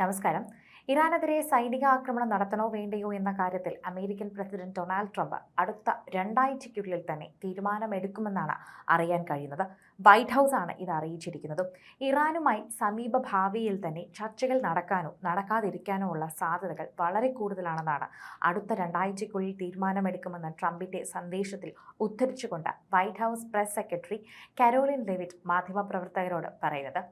നമസ്കാരം. ഇറാനെതിരെ സൈനിക ആക്രമണം നടത്തണോ വേണ്ടയോ എന്ന കാര്യത്തിൽ അമേരിക്കൻ പ്രസിഡന്റ് ഡൊണാൾഡ് ട്രംപ് അടുത്ത രണ്ടാഴ്ചയ്ക്കുള്ളിൽ തന്നെ തീരുമാനമെടുക്കുമെന്നാണ് അറിയാൻ കഴിയുന്നത്. വൈറ്റ് ഹൗസ് ആണ് ഇത് അറിയിച്ചിരിക്കുന്നത്. ഇറാനുമായി സമീപ ഭാവിയിൽ തന്നെ ചർച്ചകൾ നടക്കാനോ നടക്കാതിരിക്കാനോ ഉള്ള സാധ്യതകൾ വളരെ കൂടുതലാണെന്നാണ് അടുത്ത രണ്ടാഴ്ചയ്ക്കുള്ളിൽ തീരുമാനമെടുക്കുമെന്ന് ട്രംപിന്റെ സന്ദേശത്തിൽ ഉദ്ധരിച്ചുകൊണ്ട് white house press secretary Karoline Leavitt മാധ്യമപ്രവർത്തകരോട് പറയുന്നത്.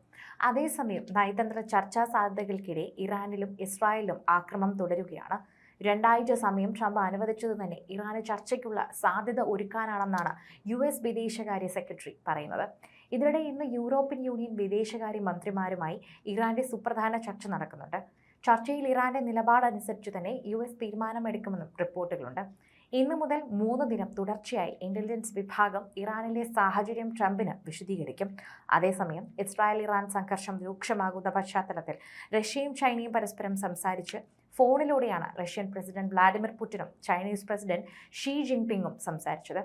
അതേസമയം നയതന്ത്ര ചർച്ചാ സാധ്യതകൾക്കിടെ ഇറാനിലും ഇസ്രായേലിലും ആക്രമണം തുടരുകയാണ്. രണ്ടാഴ്ച സമയം ട്രംപ് അനുവദിച്ചത് തന്നെ ഇറാന് ചർച്ചയ്ക്കുള്ള സാധ്യത ഒരുക്കാനാണെന്നാണ് യു എസ് വിദേശകാര്യ സെക്രട്ടറി പറയുന്നത്. ഇതിനിടെ ഇന്ന് യൂറോപ്യൻ യൂണിയൻ വിദേശകാര്യ മന്ത്രിമാരുമായി ഇറാന്റെ സുപ്രധാന ചർച്ച നടക്കുന്നുണ്ട്. ചർച്ചയിൽ ഇറാന്റെ നിലപാടനുസരിച്ച് തന്നെ യു എസ് തീരുമാനമെടുക്കുമെന്നും റിപ്പോർട്ടുകളുണ്ട്. ഇന്ന് മുതൽ മൂന്ന് ദിനം തുടർച്ചയായി ഇന്റലിജൻസ് വിഭാഗം ഇറാനിലെ സാഹചര്യം ട്രംപിന് വിശദീകരിക്കും. അതേസമയം ഇസ്രായേൽ ഇറാൻ സംഘർഷം രൂക്ഷമാകുന്ന പശ്ചാത്തലത്തിൽ റഷ്യയും ചൈനയും പരസ്പരം സംസാരിച്ച് ഫോണിലൂടെയാണ് റഷ്യൻ പ്രസിഡന്റ് വ്ളാഡിമിർ പുടിനും ചൈനീസ് പ്രസിഡന്റ് ഷീ ജിൻപിങ്ങും സംസാരിച്ചത്.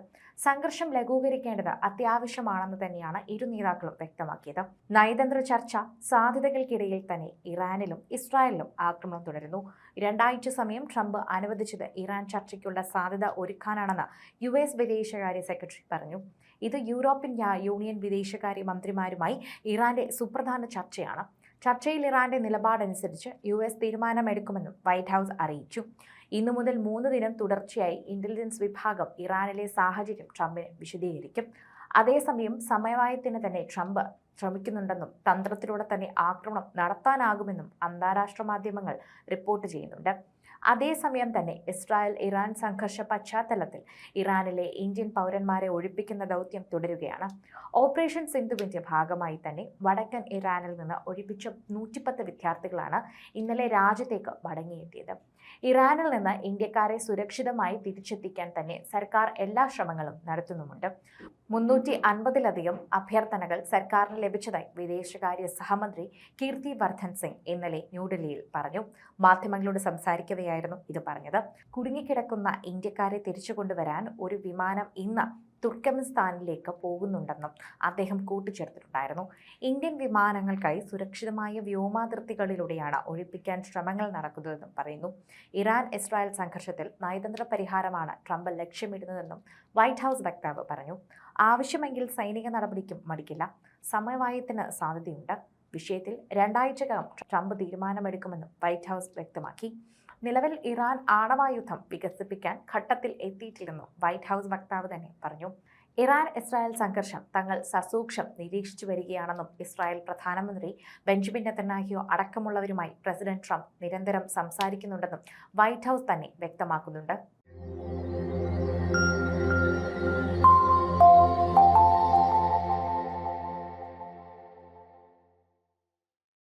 സംഘർഷം ലഘൂകരിക്കേണ്ടത് അത്യാവശ്യമാണെന്ന് തന്നെയാണ് ഇരു നേതാക്കളും വ്യക്തമാക്കിയത്. നയതന്ത്ര ചർച്ച സാധ്യതകൾക്കിടയിൽ തന്നെ ഇറാനിലും ഇസ്രായേലിലും ആക്രമണം തുടരുന്നു. രണ്ടാഴ്ച സമയം ട്രംപ് അനുവദിച്ചത് ഇറാൻ ചർച്ചയ്ക്കുള്ള സാധ്യത ഒരുക്കാനാണെന്ന് യു എസ് വിദേശകാര്യ സെക്രട്ടറി പറഞ്ഞു. ഇത് യൂറോപ്യൻ യൂണിയൻ വിദേശകാര്യ മന്ത്രിമാരുമായി ഇറാന്റെ സുപ്രധാന ചർച്ചയാണ്. ചർച്ചയിൽ ഇറാന്റെ നിലപാടനുസരിച്ച് യു എസ് തീരുമാനമെടുക്കുമെന്നും വൈറ്റ് ഹൗസ് അറിയിച്ചു. ഇന്നു മുതൽ മൂന്ന് ദിനം തുടർച്ചയായി ഇന്റലിജൻസ് വിഭാഗം ഇറാനിലെ സാഹചര്യം ട്രംപിന് വിശദീകരിക്കും. അതേസമയം സമവായത്തിന് തന്നെ ട്രംപ് ശ്രമിക്കുന്നുണ്ടെന്നും തന്ത്രത്തിലൂടെ തന്നെ ആക്രമണം നടത്താനാകുമെന്നും അന്താരാഷ്ട്ര മാധ്യമങ്ങൾ റിപ്പോർട്ട് ചെയ്യുന്നുണ്ട്. അതേസമയം തന്നെ ഇസ്രായേൽ ഇറാൻ സംഘർഷ പശ്ചാത്തലത്തിൽ ഇറാനിലെ ഇന്ത്യൻ പൗരന്മാരെ ഒഴിപ്പിക്കുന്ന ദൗത്യം തുടരുകയാണ്. ഓപ്പറേഷൻ സിന്ധുവിന്റെ ഭാഗമായി തന്നെ വടക്കൻ ഇറാനിൽ നിന്ന് ഒഴിപ്പിച്ച നൂറ്റിപ്പത്ത് വിദ്യാർത്ഥികളാണ് ഇന്നലെ രാജ്യത്തേക്ക് മടങ്ങിയെത്തിയത്. ഇറാനിൽ നിന്ന് ഇന്ത്യക്കാരെ സുരക്ഷിതമായി തിരിച്ചെത്തിക്കാൻ തന്നെ സർക്കാർ എല്ലാ ശ്രമങ്ങളും നടത്തുന്നുമുണ്ട്. മുന്നൂറ്റി അൻപതിലധികം അഭ്യർത്ഥനകൾ സർക്കാരിന് ലഭിച്ചതായി വിദേശകാര്യ സഹമന്ത്രി കീർത്തി വർദ്ധൻ സിംഗ് ഇന്നലെ ന്യൂഡൽഹിയിൽ പറഞ്ഞു. മാധ്യമങ്ങളോട് സംസാരിക്കവെയായിരുന്നു ഇത് പറഞ്ഞത്. കുടുങ്ങിക്കിടക്കുന്ന ഇന്ത്യക്കാരെ തിരിച്ചുകൊണ്ടുവരാൻ ഒരു വിമാനം ഇന്ന് തുർക്കമിസ്ഥാനിലേക്ക് പോകുന്നുണ്ടെന്നും അദ്ദേഹം കൂട്ടിച്ചേർത്തിട്ടുണ്ടായിരുന്നു. ഇന്ത്യൻ വിമാനങ്ങൾക്കായി സുരക്ഷിതമായ വ്യോമാതിർത്തികളിലൂടെയാണ് ഒഴിപ്പിക്കാൻ ശ്രമങ്ങൾ നടക്കുന്നതെന്നും പറയുന്നു. ഇറാൻ ഇസ്രായേൽ സംഘർഷത്തിൽ നയതന്ത്ര പരിഹാരമാണ് ട്രംപ് ലക്ഷ്യമിടുന്നതെന്നും വൈറ്റ് ഹൗസ് വക്താവ് പറഞ്ഞു. ആവശ്യമെങ്കിൽ സൈനിക നടപടിക്കും മടിക്കില്ല. സമവായത്തിന് സാധ്യതയുണ്ട്. വിഷയത്തിൽ രണ്ടാഴ്ചക്കകം ട്രംപ് തീരുമാനമെടുക്കുമെന്നും വൈറ്റ് ഹൗസ് വ്യക്തമാക്കി. നിലവിൽ ഇറാൻ ആണവായുധം വികസിപ്പിക്കാൻ ഘട്ടത്തിൽ എത്തിയിട്ടില്ലെന്നും വൈറ്റ് ഹൗസ് വക്താവ് തന്നെ പറഞ്ഞു. ഇറാൻ ഇസ്രായേൽ സംഘർഷം തങ്ങൾ സസൂക്ഷം നിരീക്ഷിച്ചു വരികയാണെന്നും ഇസ്രായേൽ പ്രധാനമന്ത്രി ബെഞ്ചമിൻ നെത്തനാഹിയോ അടക്കമുള്ളവരുമായി പ്രസിഡന്റ് ട്രംപ് നിരന്തരം സംസാരിക്കുന്നുണ്ടെന്നും വൈറ്റ് ഹൗസ് തന്നെ വ്യക്തമാക്കുന്നുണ്ട്.